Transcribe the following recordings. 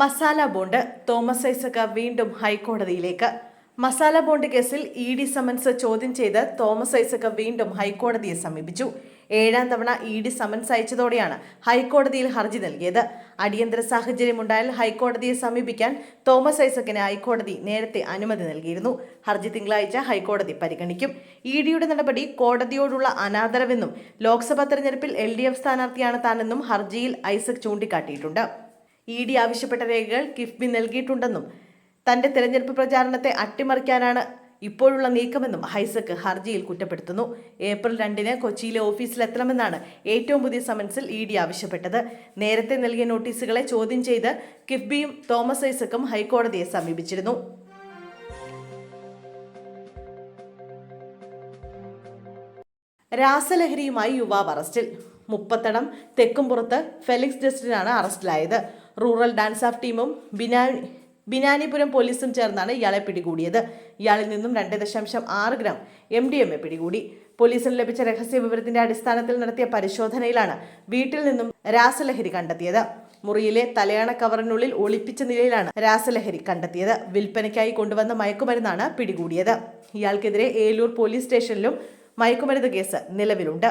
Masala bond Thomas ഐസക വീണ്ടും ഹൈക്കോടതിയിലേക്ക്. Masala bond കേസിൽ ഇ ഡി സമൻസ് ചോദ്യം ചെയ്ത് തോമസ് ഐസക വീണ്ടും ഹൈക്കോടതിയെ സമീപിച്ചു. ഏഴാം തവണ ഇ ഡി സമൻസ് അയച്ചതോടെയാണ് ഹൈക്കോടതിയിൽ ഹർജി നൽകിയത്. അടിയന്തര സാഹചര്യമുണ്ടായാൽ ഹൈക്കോടതിയെ സമീപിക്കാൻ തോമസ് ഐസക്കിന് ഹൈക്കോടതി നേരത്തെ അനുമതി നൽകിയിരുന്നു. ഹർജി തിങ്കളാഴ്ച ഹൈക്കോടതി പരിഗണിക്കും. ഇ ഡിയുടെ നടപടി കോടതിയോടുള്ള അനാദരവെന്നും ലോക്സഭാ തെരഞ്ഞെടുപ്പിൽ എൽ ഡി എഫ് സ്ഥാനാർത്ഥിയാണ് താനെന്നും ഹർജിയിൽ ഐസക് ചൂണ്ടിക്കാട്ടിയിട്ടുണ്ട്. ഇ ഡി ആവശ്യപ്പെട്ട രേഖകൾ കിഫ്ബി നൽകിയിട്ടുണ്ടെന്നും തന്റെ തെരഞ്ഞെടുപ്പ് പ്രചാരണത്തെ അട്ടിമറിക്കാനാണ് ഇപ്പോഴുള്ള നീക്കമെന്നും ഹൈസക്ക് ഹർജിയിൽ കുറ്റപ്പെടുത്തുന്നു. ഏപ്രിൽ രണ്ടിന് കൊച്ചിയിലെ ഓഫീസിലെത്തണമെന്നാണ് ഏറ്റവും പുതിയ സമൻസിൽ ഇ ഡി ആവശ്യപ്പെട്ടത്. നേരത്തെ നൽകിയ നോട്ടീസുകളെ ചോദ്യം ചെയ്ത് കിഫ്ബിയും തോമസ് ഐസക്കും ഹൈക്കോടതിയെ സമീപിച്ചിരുന്നു. രാസലഹരിയുമായി യുവാവ് അറസ്റ്റിൽ. മുപ്പത്തടം തെക്കുംപുറത്ത് ഫെലിക്സ് ജസ്റ്റിനാണ് അറസ്റ്റിലായത്. റൂറൽ ഡാൻസ് ഓഫ് ടീമും ബിനാനി ബിനാനിപുരം പോലീസും ചേർന്നാണ് ഇയാളെ പിടികൂടിയത്. ഇയാളിൽ നിന്നും രണ്ട് ദശാംശം ആറ് gram M D M A പിടികൂടി. പോലീസിന് ലഭിച്ച രഹസ്യ വിവരത്തിന്റെ അടിസ്ഥാനത്തിൽ നടത്തിയ പരിശോധനയിലാണ് വീട്ടിൽ നിന്നും രാസലഹരി കണ്ടെത്തിയത്. മുറിയിലെ തലയണ കവറിനുള്ളിൽ ഒളിപ്പിച്ച നിലയിലാണ് രാസലഹരി കണ്ടെത്തിയത്. വിൽപ്പനയ്ക്കായി കൊണ്ടുവന്ന മയക്കുമരുന്നാണ് പിടികൂടിയത്. ഇയാൾക്കെതിരെ ഏലൂർ പോലീസ് സ്റ്റേഷനിലും മയക്കുമരുന്ന് കേസ് നിലവിലുണ്ട്.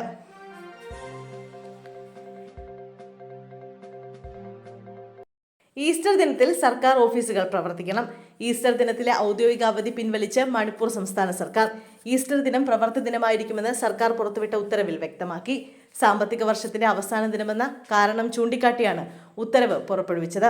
ഈസ്റ്റർ ദിനത്തിൽ സർക്കാർ ഓഫീസുകൾ പ്രവർത്തിക്കണം. ഈസ്റ്റർ ദിനത്തിലെ ഔദ്യോഗിക അവധി പിൻവലിച്ച് മണിപ്പൂർ സംസ്ഥാന സർക്കാർ ഈസ്റ്റർ ദിനം പ്രവർത്തി ദിനമായിരിക്കുമെന്ന് സർക്കാർ പുറത്തുവിട്ട ഉത്തരവിൽ വ്യക്തമാക്കി. സാമ്പത്തിക വർഷത്തിന്റെ അവസാന ദിനമെന്ന കാരണം ചൂണ്ടിക്കാട്ടിയാണ് ഉത്തരവ് പുറപ്പെടുവിച്ചത്.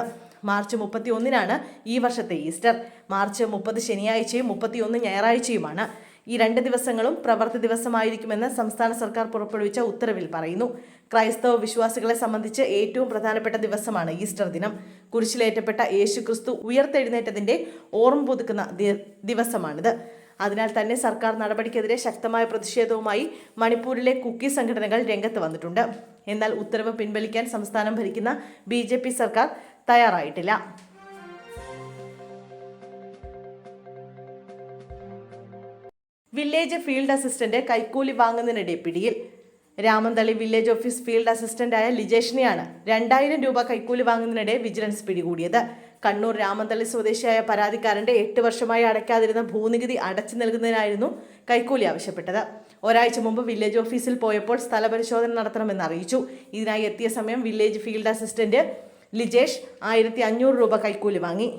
മാർച്ച് മുപ്പത്തി ഒന്നിനാണ് ഈ വർഷത്തെ ഈസ്റ്റർ. മാർച്ച് മുപ്പത് ശനിയാഴ്ചയും മുപ്പത്തിയൊന്ന് ഞായറാഴ്ചയുമാണ്. ഈ രണ്ട് ദിവസങ്ങളും പ്രവർത്തി ദിവസമായിരിക്കുമെന്ന് സംസ്ഥാന സർക്കാർ പുറപ്പെടുവിച്ച ഉത്തരവിൽ പറയുന്നു. ക്രൈസ്തവ വിശ്വാസികളെ സംബന്ധിച്ച് ഏറ്റവും പ്രധാനപ്പെട്ട ദിവസമാണ് ഈസ്റ്റർ ദിനം. കുരിശിലേറ്റപ്പെട്ട യേശു ക്രിസ്തു ഉയർത്തെഴുന്നേറ്റതിന്റെ ഓർമ്മ പുതുക്കുന്ന ദിവസമാണിത്. അതിനാൽ തന്നെ സർക്കാർ നടപടിക്കെതിരെ ശക്തമായ പ്രതിഷേധവുമായി മണിപ്പൂരിലെ കുക്കി സംഘടനകൾ രംഗത്ത് വന്നിട്ടുണ്ട്. എന്നാൽ ഉത്തരവ് പിൻവലിക്കാൻ സംസ്ഥാനം ഭരിക്കുന്ന ബി സർക്കാർ തയ്യാറായിട്ടില്ല. വില്ലേജ് ഫീൽഡ് അസിസ്റ്റന്റ് കൈക്കൂലി വാങ്ങുന്നതിനിടെ പിടിയിൽ. രാമന്തളി വില്ലേജ് ഓഫീസ് ഫീൽഡ് അസിസ്റ്റന്റായ ലിജേഷിനെയാണ് രണ്ടായിരം രൂപ കൈക്കൂലി വാങ്ങുന്നതിനിടെ വിജിലൻസ് പിടികൂടിയത്. കണ്ണൂർ രാമന്തളി സ്വദേശിയായ പരാതിക്കാരന്റെ എട്ട് വർഷമായി അടയ്ക്കാതിരുന്ന ഭൂനികുതി അടച്ചു നൽകുന്നതിനായിരുന്നു കൈക്കൂലി ആവശ്യപ്പെട്ടത്. ഒരാഴ്ച മുമ്പ് വില്ലേജ് ഓഫീസിൽ പോയപ്പോൾ സ്ഥലപരിശോധന നടത്തണമെന്ന് അറിയിച്ചു. ഇതിനായി എത്തിയ സമയം വില്ലേജ് ഫീൽഡ് അസിസ്റ്റന്റ് ലിജേഷ് ആയിരത്തി രൂപ കൈക്കൂലി വാങ്ങി.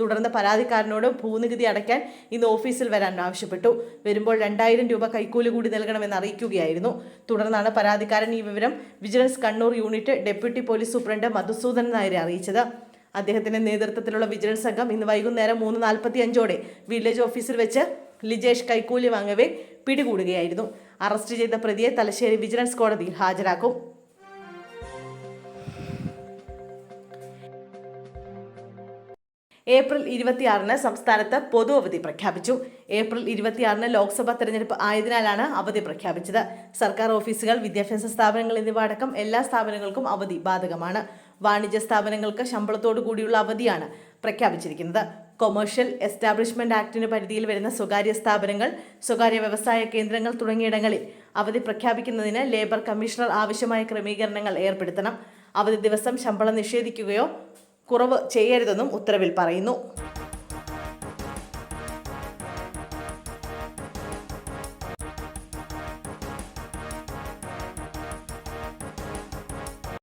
തുടർന്ന് പരാതിക്കാരനോട് ഭൂനികുതി അടയ്ക്കാൻ ഇന്ന് ഓഫീസിൽ വരാൻ ആവശ്യപ്പെട്ടു. വരുമ്പോൾ രണ്ടായിരം രൂപ കൈക്കൂലി കൂടി നൽകണമെന്ന് അറിയിക്കുകയായിരുന്നു. തുടർന്നാണ് പരാതിക്കാരൻ ഈ വിവരം vigilance Kannur unit deputy police superintendent Madhusoodanan നായരെ അറിയിച്ചത്. അദ്ദേഹത്തിന്റെ നേതൃത്വത്തിലുള്ള വിജിലൻസ് സംഘം ഇന്ന് വൈകുന്നേരം മൂന്ന് നാൽപ്പത്തി അഞ്ചോടെ വില്ലേജ് ഓഫീസിൽ വെച്ച് ലിജേഷ് കൈക്കൂലി വാങ്ങവേ പിടികൂടുകയായിരുന്നു. അറസ്റ്റ് ചെയ്ത പ്രതിയെ തലശ്ശേരി വിജിലൻസ് കോടതിയിൽ ഹാജരാക്കും. ഏപ്രിൽ ഇരുപത്തിയാറിന് സംസ്ഥാനത്ത് പൊതു അവധി പ്രഖ്യാപിച്ചു. ഏപ്രിൽ ഇരുപത്തിയാറിന് ലോക്സഭാ തെരഞ്ഞെടുപ്പ് ആയതിനാലാണ് അവധി പ്രഖ്യാപിച്ചത്. സർക്കാർ ഓഫീസുകൾ വിദ്യാഭ്യാസ സ്ഥാപനങ്ങൾ എന്നിവ അടക്കം എല്ലാ സ്ഥാപനങ്ങൾക്കും അവധി ബാധകമാണ്. വാണിജ്യ സ്ഥാപനങ്ങൾക്ക് ശമ്പളത്തോടു കൂടിയുള്ള അവധിയാണ് പ്രഖ്യാപിച്ചിരിക്കുന്നത്. കൊമേഴ്ഷ്യൽ എസ്റ്റാബ്ലിഷ്മെന്റ് ആക്ടിന് പരിധിയിൽ വരുന്ന സ്വകാര്യ സ്ഥാപനങ്ങൾ സ്വകാര്യ വ്യവസായ കേന്ദ്രങ്ങൾ തുടങ്ങിയിടങ്ങളിൽ അവധി പ്രഖ്യാപിക്കുന്നതിന് ലേബർ കമ്മീഷണർ ആവശ്യമായ ക്രമീകരണങ്ങൾ ഏർപ്പെടുത്തണം. അവധി ദിവസം ശമ്പളം നിഷേധിക്കുകയോ കുറവ് ചെയ്യരുതെന്നും ഉത്തരവിൽ പറയുന്നു.